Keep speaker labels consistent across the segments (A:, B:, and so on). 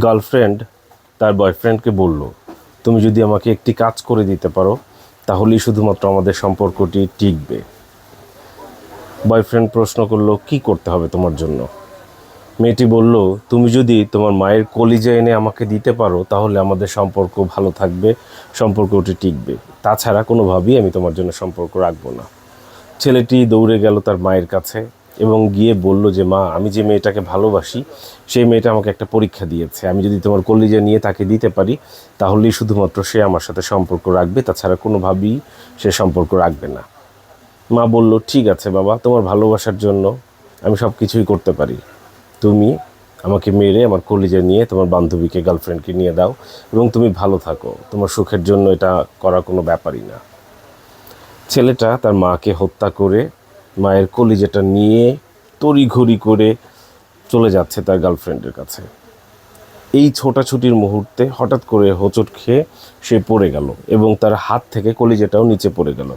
A: Girlfriend তার বয়ফ্রেন্ডকে বলল, তুমি যদি আমাকে একটি কাজ করে দিতে পারো, তাহলেই শুধুমাত্র আমাদের সম্পর্কটি টিকবে। বয়ফ্রেন্ড প্রশ্ন করল, কি করতে হবে তোমার জন্য? মেয়েটি বলল, তুমি যদি তোমার মায়ের কলিজা এনে আমাকে দিতে পারো, তাহলে আমাদের সম্পর্ক ভালো থাকবে, সম্পর্কটি টিকবে। তাছাড়া কোনোভাবেই আমি তোমার জন্য সম্পর্ক রাখব না। ছেলেটি দৌড়ে গেল তার মায়ের কাছে। এবং গিয়ে বলল যে, মা, আমি যে মেয়েটাকে ভালোবাসি, সেই মেয়েটা আমাকে একটা পরীক্ষা দিয়েছে। আমি যদি তোমার কলিজা নিয়ে তাকে দিতে পারি, তাহলেই শুধুমাত্র সে আমার সাথে সম্পর্ক রাখবে। তাছাড়া কোনোভাবেই সে সম্পর্ক রাখবে না। মা বলল, ঠিক আছে বাবা, তোমার ভালোবাসার জন্য আমি সব কিছুই করতে পারি। তুমি আমাকে মেরে আমার কলিজা নিয়ে তোমার বান্ধবীকে গার্লফ্রেন্ডকে নিয়ে দাও এবং তুমি ভালো থাকো। তোমার সুখের জন্য এটা করা কোনো ব্যাপারই না। ছেলেটা তার মাকে হত্যা করে মায়ের কলিজাটা নিয়ে তড়িঘড়ি করে চলে যাচ্ছে তার গার্লফ্রেন্ডের কাছে। এই ছোটাছুটির মুহূর্তে হঠাৎ করে হোঁচট খেয়ে সে পড়ে গেল এবং তার হাত থেকে কলিজাটাও নিচে পড়ে গেল।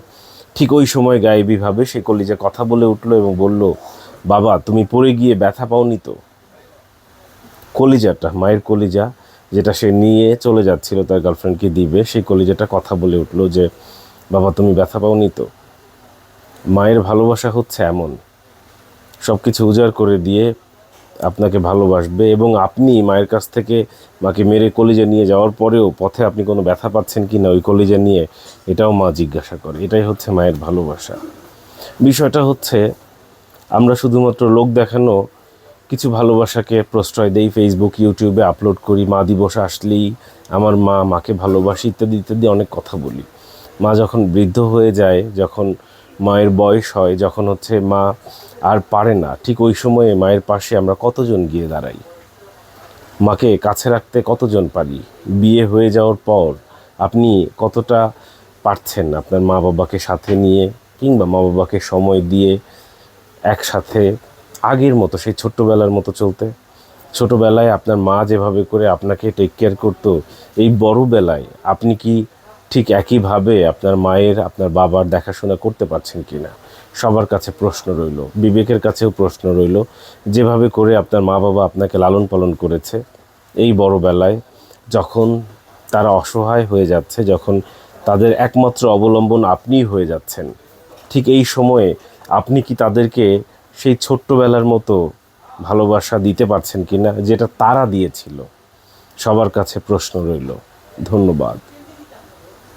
A: ঠিক ওই সময় গায়েবীভাবে সে কলিজা কথা বলে উঠল এবং বলল, বাবা, তুমি পড়ে গিয়ে ব্যথা পাওনি তো? কলিজাটা, মায়ের কলিজা যেটা সে নিয়ে চলে যাচ্ছিল তার গার্লফ্রেন্ডকে দিবে, সেই কলিজাটা কথা বলে উঠল যে, বাবা, তুমি ব্যথা পাওনি তো? মায়ের ভালোবাসা হচ্ছে এমন। সব কিছু উজাড় করে দিয়ে আপনাকে ভালোবাসবে এবং আপনি মায়ের কাছ থেকে মাকে মেরে কলিজা নিয়ে যাওয়ার পরেও পথে আপনি কোনো ব্যথা পাচ্ছেন কি না ওই কলিজা নিয়ে, এটাও মা জিজ্ঞাসা করে। এটাই হচ্ছে মায়ের ভালোবাসা। বিষয়টা হচ্ছে, আমরা শুধুমাত্র লোক দেখানো, কিছু ভালোবাসাকে প্রশ্রয় দেই ফেসবুক ইউটিউবে আপলোড করি, মা দিবস আসলেই আমার মা মাকে ভালোবাসি ইত্যাদি ইত্যাদি অনেক কথা বলি। মা যখন বৃদ্ধ হয়ে যায়, যখন মায়ের বয়স হয়, যখন হচ্ছে মা আর পারে না। ঠিক ওই সময়ে মায়ের পাশে আমরা কতজন গিয়ে দাঁড়াই? মাকে কাছে রাখতে কতজন পারি? বিয়ে হয়ে যাওয়ার পর আপনি কতটা পারছেন আপনার মা বাবাকে সাথে নিয়ে কিংবা মা বাবাকে সময় দিয়ে একসাথে আগের মতো, সেই ছোট্টবেলার মতো চলতে? ছোটবেলায় আপনার মা যেভাবে করে আপনাকে টেক কেয়ার করতো, এই বড় বেলায় আপনি কি ঠিক একইভাবে আপনার মায়ের, আপনার বাবার দেখাশোনা করতে পারছেন কি না সবার কাছে প্রশ্ন রইল, বিবেকের কাছেও প্রশ্ন রইল, যেভাবে করে আপনার মা বাবা আপনাকে লালন পালন করেছে, এই বড় বেলায় যখন তারা অসহায় হয়ে যাচ্ছে, যখন তাদের একমাত্র অবলম্বন আপনিই হয়ে যাচ্ছেন, ঠিক এই সময়ে আপনি কি তাদেরকে সেই ছোট্টবেলার মতো ভালোবাসা দিতে পারছেন কি না যেটা তারা দিয়েছিল? সবার কাছে প্রশ্ন রইল, ধন্যবাদ।